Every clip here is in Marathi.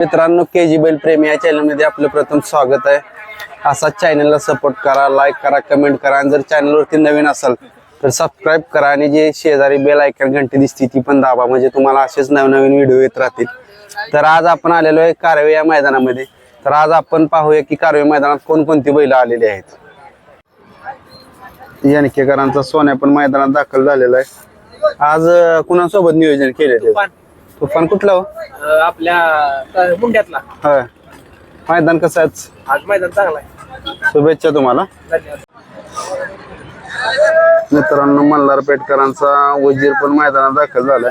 मित्रांनो के जी बैल प्रेमी या चॅनलमध्ये आपलं प्रथम स्वागत आहे. असाच चॅनलला सपोर्ट करा लाईक करा कमेंट करा. आणि जर चॅनलवरती नवीन असाल तर सबस्क्राईब करा. आणि जे शेजारी बेल ऐकन घंटी दिसते ती पण दाबा. म्हणजे तुम्हाला असेच नवनवीन व्हिडिओ येत राहतील. तर आज आपण आलेलो आहे कारवे या मैदानामध्ये. तर आज आपण पाहूया की कारवे मैदानात कोणकोणती बैल आलेली आहेत. यानकेकरांचा सोन्या पण मैदानात दाखल झालेला आहे. आज कुणासोबत नियोजन केले ते तुफान कुठला हो? अं, आपल्या मुंड्यातला. होय. मैदान कसं आहे आज? मैदान चांगला आहे. शुभेच्छा तुम्हाला. धन्यवाद. मित्रांनो मल्हार पेटकरांचा वजीर पण मैदानात दाखल झालाय.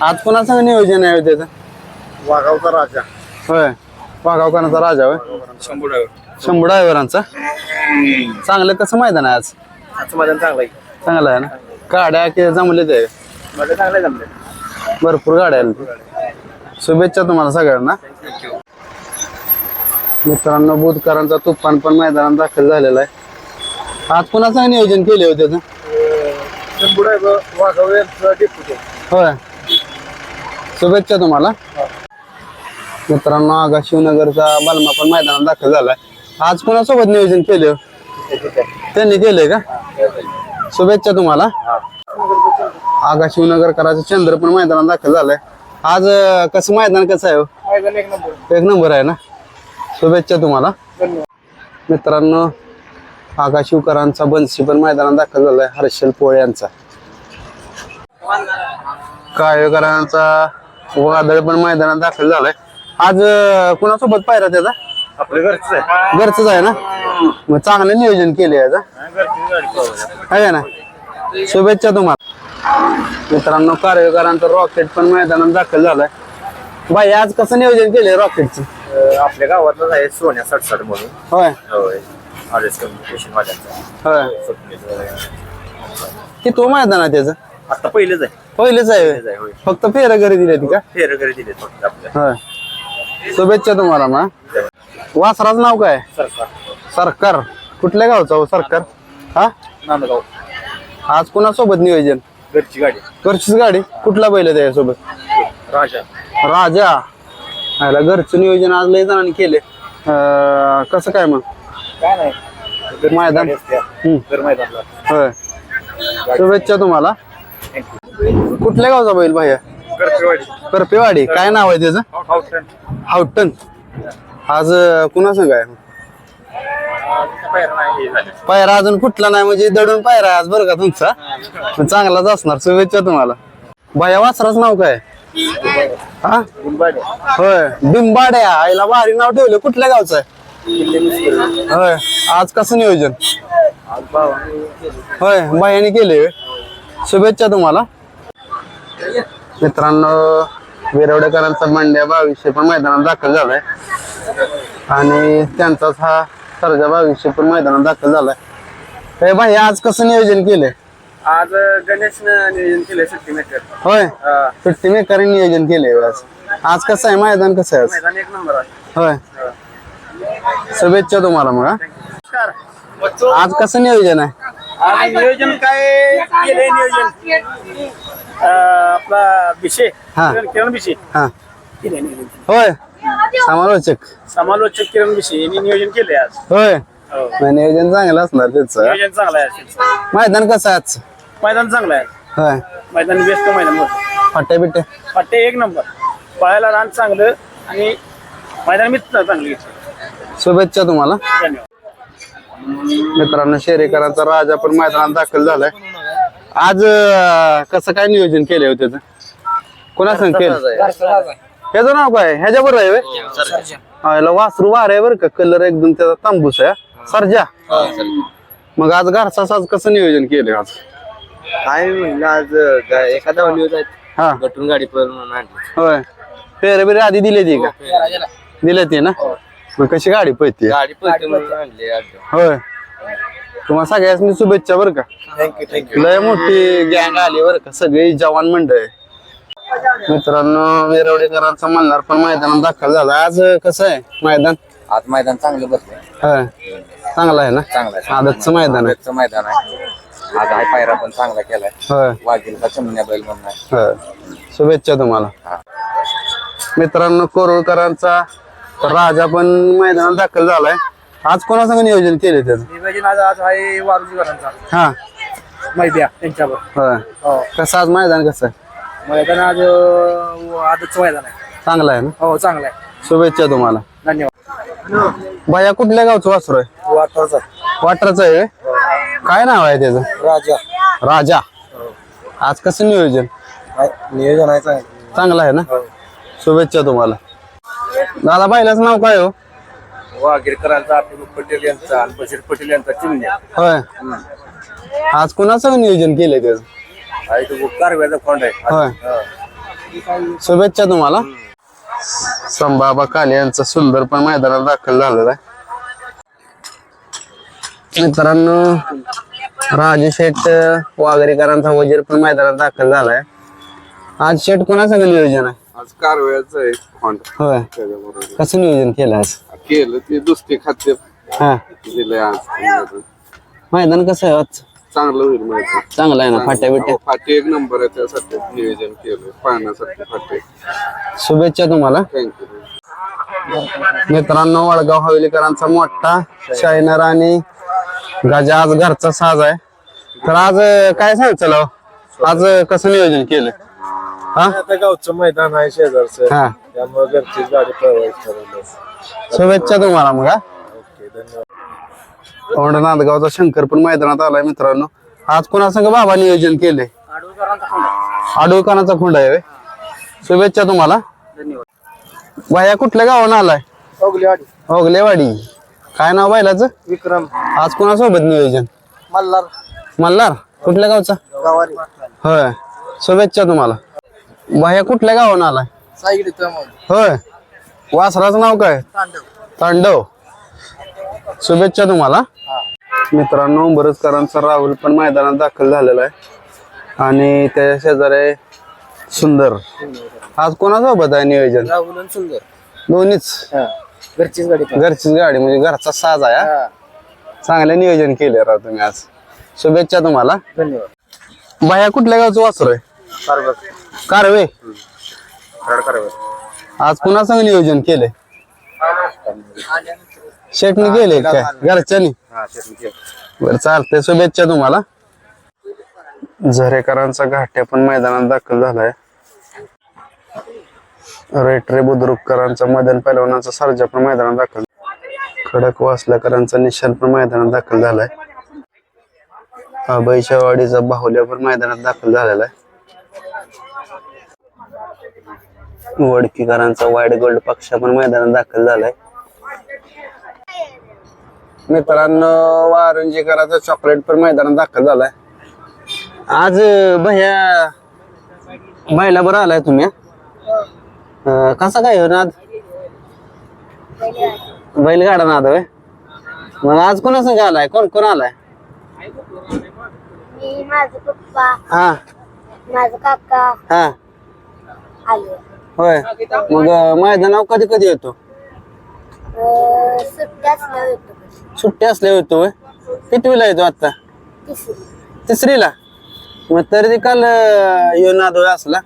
आज कोणाचं नियोजन आहे हो त्याचं? वाघावचा राजा. होय. वाघावकरांचा राजा होय. शंभूड शंभू ड्रायव्हरांचा? चांगलं कसं मैदान आहे आज? आजचं मैदान चांगलं आहे. चांगलं आहे ना? गाड्या की जमले ते मैदान चांगलं आहे जमलं भरपूर गाड्या आल्या शुभेच्छा तुम्हाला सगळ्यांना. मित्रांनो बुधकरांचा तुफान पण मैदानात दाखल झालेला आहे. आज कुणाचं नियोजन केले होते त्याचं होय. शुभेच्छा तुम्हाला. मित्रांनो आगा शिवनगरचा बलमा पण मैदानात दाखल झालाय. आज कोणासोबत नियोजन केले? हो? त्यांनी केले का? शुभेच्छा तुम्हाला. आगा शिवनगर करायचं चंद्र पण मैदानात दाखल झालाय. आज अं, कसं मैदान कसं आहे हो? मैदान एक नंबर. एक नंबर आहे ना? शुभेच्छा तुम्हाला. धन्यवाद. मित्रांनो आगा शिवकरांचा बन्सी पण मैदानात दाखल झालाय हर्षल पोळे यांचा. काळेकरांचा वादळ पण मैदानात दाखल झालाय. आज अं, कुणासोबत पाहिला त्याचा आपल्या घरचं आहे. घरचंच आहे ना? मग चांगलं नियोजन केले याचा आहे ना? शुभेच्छा तुम्हाला. मित्रांनो कार्यकरांचा रॉकेट पण मैदानात दाखल झालाय. बाई आज कसं नियोजन केलंय रॉकेटचं? आपल्या गावातलाच आहे सोन्या सडसड म्हणून. होय. होय. आर एस कम्युनिकेशन वाल्यांचा. होय. की तो मैदान आहे त्याचं? आता पहिलेच आहे. पहिलेच आहे पहिलेच होय. आहे होय. फक्त फेर घरी दिली ती का? फेर घरी दिले फक्त आपल्या. होय. शुभेच्छा तुम्हाला मग वासराच नाव काय? सरकार. सरकार. कुठल्या गावचं हो सरकार? हा? नांदगाव. आज कुणासोबत नियोजन? घरची गाडी. घरचीच गाडी? कुठला बैल आहे त्याच्यासोबत? राजा. राजा. ह्याला घरचं नियोजन आज लय जणांनी केले कसं काय मग? काय नाही. मैदान? हम्म. घर मैदानला. होय. शुभेच्छा तुम्हाला. कुठल्या गावचा बैल भाया करपेवाडी. करपेवाडी. काय नाव आहे त्याचं? हावटन आज कुणा संग आहे? पायरा अजून फुटला नाही म्हणजे दडून पायरा आहे आज बरं का तुमचा? पण चांगलाच असणार शुभेच्छा तुम्हाला. भाया वासराच नाव काय? हा? होय बिंबाड्या आईला भारी नाव ठेवलं. कुठल्या गावचं आहे? होय आज कसं नियोजन? होय बायाने केले. शुभेच्छा तुम्हाला. मित्रांनो विरवडेकरांचा मंड्या बावीसशे पण मैदानात दाखल झालाय. आणि त्यांचाच हा सर्जा बावीसशे पण मैदानात दाखल झालाय. हे भाई आज कसं नियोजन केलंय? आज गणेश नियोजन केलंय सुट्टी मेकर होय? सुट्टी मेकरी नियोजन केलंय आज. आज कसं आहे? मैदान कसं आहे आज? मैदान एक नंबर आहे होय. शुभेच्छा तुम्हाला मग हा. नमस्कार. आज कसं नियोजन आहे? आज नियोजन काय केलंय नियोजन? अं, आपला विषय हा. किरण विषय हा. केलंय नियोजन. होय. समालोचक. समालोचक किरण विषय यांनी नियोजन केलंय आज. होय. हो. नियोजन चांगलं असणार त्याचं. नियोजन चांगलं आहे आज. मैदान कसं आहे आजचं मैदान चांगलं आहे. होय. मैदान बेस्ट मैदान होतं फाटे बिटे वाटते एक नंबर. पळायला रान चांगलं आणि मैदान मित्र चांगलं शुभेच्छा तुम्हाला. धन्यवाद. मित्रांनो शेरेकरांचा राजा पण मैदानात दाखल झालाय. आज अं, कसं काय नियोजन केलंय हो त्याचं? कोणा सांग केलं ह्याचं नाव काय? ह्याच्या बरोबर आहे व्हय? हा, याला वासरू वार आहे बरं का? कलर एकदम त्याचा तांबूस आहे हा. सरजा. मग आज घरचा साज कसं नियोजन केलं आज? काय म्हणलं आज एखादा न्यूज आहे. हा. गटून गाडी आणली. होय. फेरे बिरे आधी दिले ती का? दिले ती ना? मग कशी गाडी पळते गाडी पळते म्हणून आणली होय. तुम्हाला सगळ्यांनी शुभेच्छा बरं का? थँक्यू थँक्यू लय मोठी गँग आली बरं का? सगळी जवान मंडळ. मित्रांनो वेरवडेकरांचा मल्हार पण मैदानात दाखल झाला. आज कसं आहे मैदान? आज मैदान चांगलं बसलंय होय. चांगला आहे ना? चांगलं आहे. आदतचं मैदान आहे. मैदान आहे. आज हाय पायरा पण चांगला केलाय. होय. वाघीलचा चमण्या बैल म्हणून आहे. होय. शुभेच्छा तुम्हाला. मित्रांनो कोरोळकरांचा राजा पण मैदानात दाखल झालाय. आज कोणासंग नियोजन केले त्याचं? नियोजन आज आज आहे वारुजीकरांचा हा. मैद्या त्यांच्यावर होय. हो. कसं आज मैदान कसं आहे? मैदान आज अं, आजच मैदान आहे चांगलं आहे ना? हो चांगलं आहे. शुभेच्छा तुम्हाला. धन्यवाद. बाया कुठल्या गावचं वासरू आहे? वाटरचा वाटरचं आहे व्हय? काय नाव आहे त्याचं? राजा. राजा. आज कसं नियोजन? नियोजन आहे चांगलं चांगलं आहे ना? शुभेच्छा तुम्हाला. दादा बायलाच नाव काय हो? वागिरकरांचा अतुल पटेल यांचा बशीर पटेल यांचा चिमण्या होय. आज कुणाचं नियोजन केलंय त्याचं? आहे कारव्याचा फंड आहे होय. शुभेच्छा तुम्हाला. संभाबा काले यांचा सुंदर पण मैदानात दाखल झालेला आहे. मित्रांनो राजू शेठ वागरेकरांचा वजीर पण मैदानात दाखल झालाय. आज शेठ कोणाचं नियोजन आहे? आज कारव्याचं आहे होय. त्याच्याबरोबर. कसं नियोजन केलं आज? केलं ते दुसरे खाद्य हा. दिलंय आज. मैदान कसं आहे आज? चांगलं होईल माहिती चांगलं आहे ना फाट्या बिट्या? फाटी एक नंबर आहे त्यासाठी नियोजन केलं पाहण्यासाठी फाटे. शुभेच्छा तुम्हाला. थँक्यू मित्रांनो वडगाव हवेलीकरांचा मोठा शायनर आणि गजा आज घरचा साज आहे. तर आज अं, काय सांगचल आज अं, कसं नियोजन केलं हा? आता गावचं मैदान आहे शेजारचं. हा. त्यामुळे घरचीच गाडी पळवायची ठरवलं शुभेच्छा तुम्हाला मग हा. ओके धन्यवाद. औंढा नांदगावचा शंकर पण मैदानात आलाय मित्रांनो. आज कोणासंग बाबा नियोजन केले आडुळकानाचा खोंड आहे? शुभेच्छा तुम्हाला. बाया कुठल्या गावानं आलाय? ओगलेवाडी काय नाव बैलाचं? विक्रम. आज कोणासोबत नियोजन? मल्हार. मल्हार? कुठल्या गावचा? होय. शुभेच्छा तुम्हाला. बाया कुठल्या गावानं आलाय? होय. वासराचं नाव काय? तांडव. शुभेच्छा तुम्हाला. मित्रांनो बरसकरांचा राहुल पण मैदानात दाखल झालेला आहे. आणि त्या शेजारी सुंदर. आज कोणासोबत आहे नियोजन? राहुल सुंदर. दोन्हीच. घरचीच गाडी घरचीच गाडी म्हणजे घरचा साज आहे हा. चांगलं नियोजन केले राव तुम्ही आज. शुभेच्छा तुम्हाला. धन्यवाद. बाया कुठल्या गावचं वासर आहे? कारवे. आज कुणासंग नियोजन केले शेटनी केले काय? घरच्यानी? बरं चालतंय. शुभेच्छा तुम्हाला. झरेकरांचा घाट्या पण मैदानात दाखल झालाय. रेटरे बुद्रुककरांचा मदन पैलवानाचा सर्जा पण मैदानात दाखल खडक वासलाकरांचा निशाल पण मैदानात दाखल झालाय. अभयशावाडीचा बाहुल्या पण मैदानात दाखल झालेला आहे. वडकीकरांचा वाईट गोल्ड पक्ष पण मैदानात दाखल झालाय. मित्रांनो वारंजीकरांचा चॉकलेट पण मैदानात दाखल झालाय. आज भैया बैला बरं आलाय तुम्ही अं, कसा काय हो नाद? बैलगाडा नाद होय? मग आज कोणासंग आलाय? कोण कोण आलाय? मी माझं पप्पा हा. माझं काका हा. आले. होय. मग अं, मैदानावर कधी कधी येतो? अं. सुट्टी असल्या येतो होय? कितवीला येतो आता? तिसरी तिसरीला? मग तरी ते काल येऊन आदोळ असला.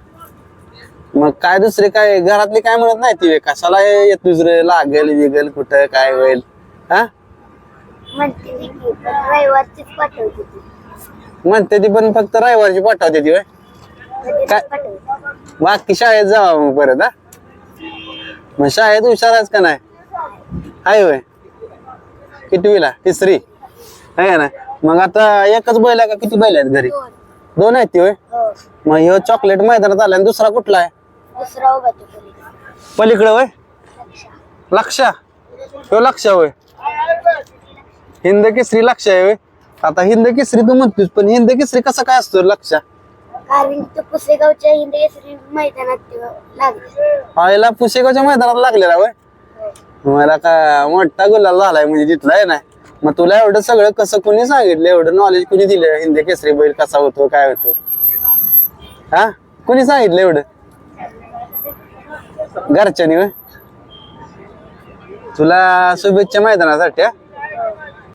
मग काय दुसरे काय घरातली काय म्हणत नाही ती? कशाला हे येत दुसरे लागेल बिगेल कुठं काय होईल? हा? म्हणते ती. पण फक्त रविवारची पाठवते ती काय? बाकी शाळेत जावा मग परत हा? मग शाळेत हुशारच का नाही? आहे होय. कितवीला? तिसरी? आहे ना? मग आता एकच बैल आहे का किती बैल आहेत घरी? दोन. आहेत ती होय? हो. मग ह्यो चॉकलेट मैदानात आला आणि दुसरा कुठला आहे? दुसरा उभा तो पलीकडे. पलीकडे होय? लक्षा. ह्यो लक्षा होय? हिंद केसरी लक्ष आहे होय? आता हिंद केसरी तू म्हणतोस पण हिंद केसरी कसा काय असतो लक्षा? कारण तो पुसेगावच्या हिंदकेसरी मैदानात ते लागले. आईला पुसेगावच्या मैदानात लागलेला होय? मला का मोठा गुलाल झालाय म्हणजे तिथला ना. मग तुला एवढं सगळं कसं कोणी सांगितलं? एवढं नॉलेज कोणी दिलं? हिंदी केसरी बैल कसा होतो काय होतो? हा? कोणी सांगितलं एवढं? घरच्यानी तुला शुभेच्छा मैदानासाठी हा?